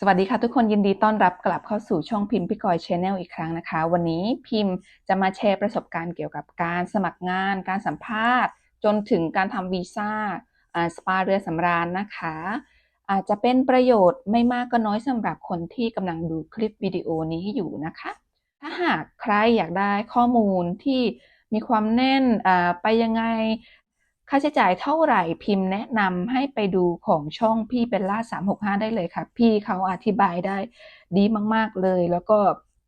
สวัสดีค่ะทุกคนยินดีต้อนรับกลับเข้าสู่ช่องพิมพ์พี่กอยชแนลอีกครั้งนะคะ วันนี้พิมพ์จะมาแชร์ประสบการณ์เกี่ยวกับการสมัครงาน การสัมภาษณ์ จนถึงการทำวีซ่าสปาเรือสำราญนะคะ อาจจะเป็นประโยชน์ไม่มากก็น้อยสำหรับคนที่กำลังดูคลิปวิดีโอนี้อยู่นะคะ ถ้าหากใครอยากได้ข้อมูลที่มีความแน่นไปยังไง ค่าใช้จ่ายเท่าไหร่พิมพ์แนะนำให้ไปดูของช่องพี่เบลล่า365 ได้เลยค่ะ พี่เขาอธิบายได้ดีมาก ๆ เลย แล้วก็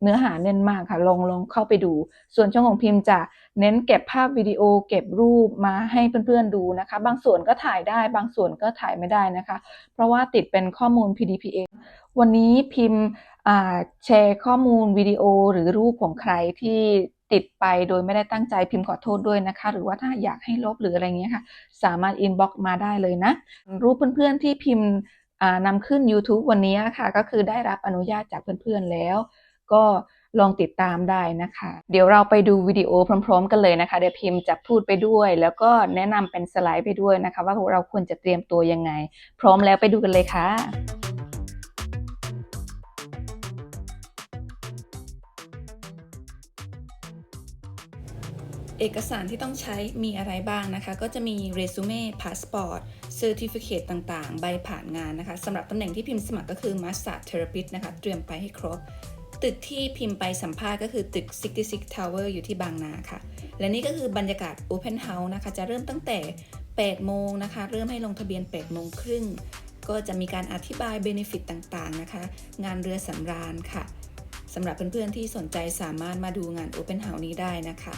เนื้อหาแน่นมากค่ะ ลองลองเข้าไปดู ส่วนช่องของพิมพ์จะเน้นเก็บภาพวิดีโอ เก็บรูปมาให้เพื่อนๆดูนะคะ บางส่วนก็ถ่ายได้ บางส่วนก็ถ่ายไม่ได้นะคะ เพราะว่าติดเป็นข้อมูล PDPA วันนี้พิมพ์แชร์ข้อมูลวิดีโอหรือรูปของใครที่ ติดไปโดยไม่ได้ตั้งใจพิมพ์ขอโทษด้วยนะคะ หรือว่าถ้าอยากให้ลบหรืออะไรเงี้ยค่ะ สามารถอินบ็อกมาได้เลยนะ รูปเพื่อนๆที่พิมพ์อ่านำขึ้น YouTube วันนี้ค่ะ ก็คือได้รับอนุญาตจากเพื่อนๆแล้ว ก็ลองติดตามได้นะคะ เดี๋ยวเราไปดูวิดีโอพร้อม ๆ กันเลยนะคะ เดี๋ยวพิมพ์จะพูดไปด้วย แล้วก็แนะนำเป็นสไลด์ไปด้วยนะคะ ว่าเราควรจะเตรียมตัวยังไง พร้อมแล้วไปดูกันเลยค่ะ เอกสารที่ต้องใช้มีอะไรบ้างนะคะ ก็จะมีเรซูเม่พาสปอร์ตเซอร์ติฟิเคตต่างๆ ใบผ่านงานนะคะสำหรับตำแหน่งที่พิมพ์สมัครก็คือ Massage Therapist นะคะ เตรียมไปให้ครบ ตึกที่พิมพ์ไปสัมภาษณ์ก็คือตึก 66 Tower อยู่ที่บางนาค่ะ และนี่ก็คือบรรยากาศ Open House นะคะ จะเริ่มตั้งแต่ 8 โมงนะคะ เริ่มให้ลงทะเบียน 8 โมงครึ่ง ก็จะมีการอธิบายเบนฟิตต่างๆนะคะ งานเรือสำราญค่ะสำหรับเพื่อนๆที่สนใจสามารถมาดูงาน Open House นี้ได้นะคะ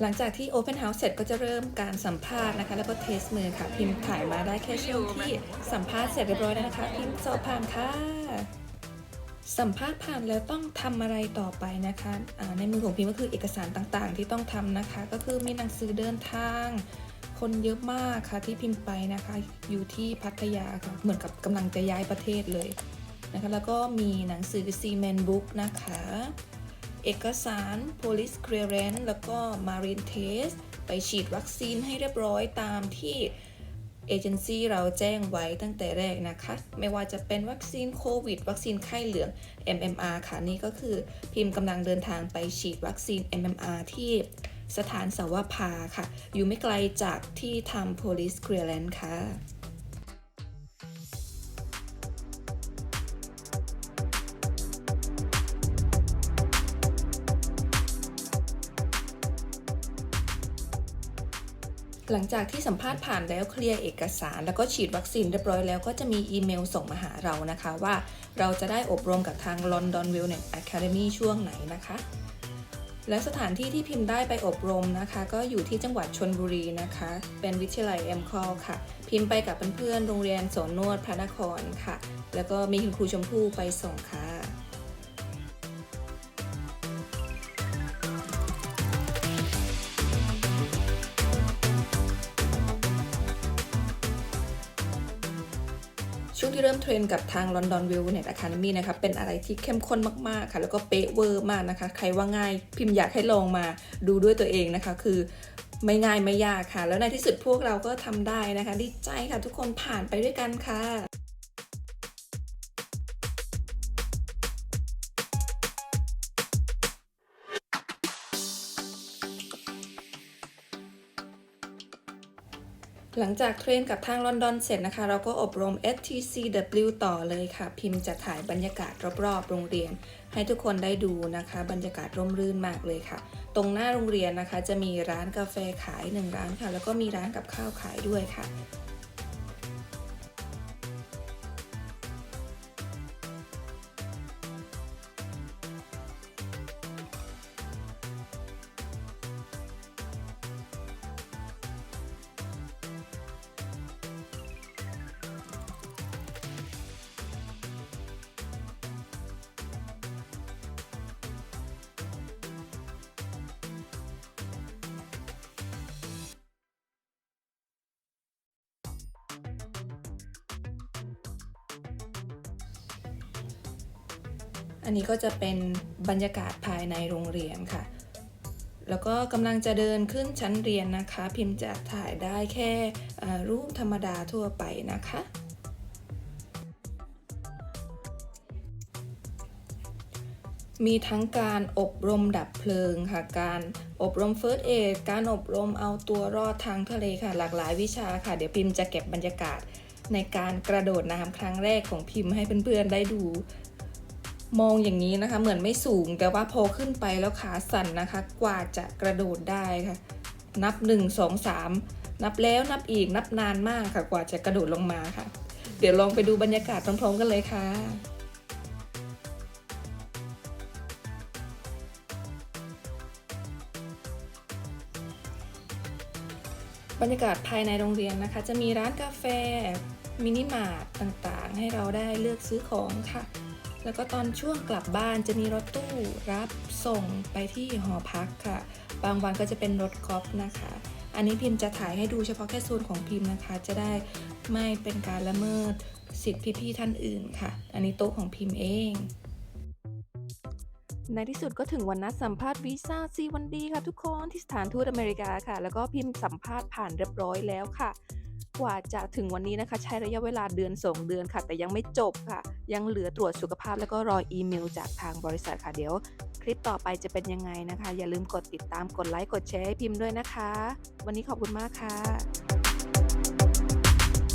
หลังจากที่ Open House เสร็จก็จะเริ่มการสัมภาษณ์นะคะ แล้วก็เทสมือค่ะ พิมพ์ถ่ายมาได้แค่ช่วงที่สัมภาษณ์เสร็จเรียบร้อยแล้วนะคะ พิมพ์สอบผ่านค่ะ สัมภาษณ์ผ่านแล้วต้องทำอะไรต่อไปนะคะในมือของพิมพ์ก็คือเอกสารต่างๆ ที่ต้องทำนะคะ ก็คือมีหนังสือเดินทาง คนเยอะมากค่ะที่พิมพ์ไปนะคะ อยู่ที่พัทยาค่ะเหมือนกับกำลังจะย้ายประเทศเลยนะคะ แล้วก็มีหนังสือ c m e n Book นะคะ เอกสาร police clearance แล้วก็ marine test ไปฉีดวัคซีนให้เรียบร้อยตามที่เอเจนซี่เราแจ้งไว้ตั้งแต่แรกนะคะ ไม่ว่าจะเป็นวัคซีนโควิด วัคซีนไข้เหลือง MMR ค่ะ นี่ก็คือพิมพ์กำลังเดินทางไปฉีดวัคซีน MMR ที่สถานสาวภาค่ะ อยู่ไม่ไกลจากที่ทำ police clearance ค่ะ หลังจากที่สัมภาษณ์ผ่านแล้วเคลียร์เอกสาร แล้วก็ฉีดวัคซีนเรียบร้อยแล้วก็จะมีอีเมลส่งมาหาเรานะคะว่าเราจะได้อบรมกับทาง London Wellness Academy ช่วงไหนนะคะและสถานที่ที่พิมพ์ได้ไปอบรมนะคะ ก็อยู่ที่จังหวัดชนบุรีนะคะ เป็นวิทยาลัยเอ็มคอค่ะ พิมพ์ไปกับเพื่อนๆโรงเรียนสวนนวดพระนครค่ะ แล้วก็มีคุณครูชมพู่ไปส่งค่ะ ช่วงที่เริ่มเทรนกับทาง London Wellness Academy นะคะเป็นอะไรที่เข้มข้นมากๆค่ะ แล้วก็เป๊ะเวอร์มากนะคะ ใครว่าง่ายพิมพ์อยากให้ลองมาดูด้วยตัวเองนะคะ คือไม่ง่ายไม่ยากค่ะ แล้วในที่สุดพวกเราก็ทำได้นะคะ ดีใจค่ะทุกคนผ่านไปด้วยกันค่ะ หลังจากเทรนกับทางลอนดอนเสร็จนะคะ เราก็อบรม STCW ต่อเลยค่ะ พิมพ์จะถ่ายบรรยากาศรอบๆ โรงเรียน ให้ทุกคนได้ดูนะคะ บรรยากาศร่มรื่นมากเลยค่ะ ตรงหน้าโรงเรียนนะคะ จะมีร้านกาแฟขายหนึ่งร้านค่ะ แล้วก็มีร้านกับข้าวขายด้วยค่ะ อันนี้ก็จะเป็นบรรยากาศภายในโรงเรียนค่ะ แล้วก็กำลังจะเดินขึ้นชั้นเรียนนะคะ พิมพ์จะถ่ายได้แค่รูปธรรมดาทั่วไปนะคะ มีทั้งการอบรมดับเพลิงค่ะ การอบรม First Aid การอบรมเอาตัวรอดทางทะเลค่ะ หลากหลายวิชาค่ะ เดี๋ยวพิมพ์จะเก็บบรรยากาศในการกระโดดน้ำครั้งแรกของพิมพ์ให้เพื่อนๆได้ดู มองอย่างนี้นะคะ เหมือนไม่สูง แต่ว่าพอขึ้นไปแล้วขาสั่นนะคะ กว่าจะกระโดดได้ค่ะ นับ 1 2 3 นับแล้วนับอีกนับนานมากค่ะกว่าจะกระโดดลงมาค่ะ เดี๋ยวลองไปดูบรรยากาศพร้อมๆกันเลยค่ะบรรยากาศภายในโรงเรียนนะคะ จะมีร้านกาแฟ มินิมาร์ทต่างๆ ให้เราได้เลือกซื้อของค่ะ แล้วก็ตอนช่วงกลับบ้านจะมีรถตู้รับส่งไปที่หอพักค่ะ บางวันก็จะเป็นรถกอล์ฟนะคะ อันนี้พิมพ์จะถ่ายให้ดูเฉพาะแค่โซนของพิมพ์นะคะ จะได้ไม่เป็นการละเมิดสิทธิพี่ๆท่านอื่นค่ะ อันนี้โต๊ะของพิมพ์เอง ในที่สุดก็ถึงวันนัดสัมภาษณ์วีซ่าซีวันดีค่ะทุกคนที่สถานทูตอเมริกาค่ะ แล้วก็พิมพ์สัมภาษณ์ผ่านเรียบร้อยแล้วค่ะ กว่าจะถึงวันนี้นะคะ ใช้ระยะเวลาเดือน 2 เดือนค่ะ แต่ยังไม่จบค่ะ ยังเหลือตรวจสุขภาพแล้วก็รออีเมลจากทางบริษัทค่ะเดี๋ยว คลิปต่อไปจะเป็นยังไงนะคะ อย่าลืมกดติดตามกดไลค์กดแชร์ให้พิมพ์ด้วยนะคะ วันนี้ขอบคุณมากค่ะ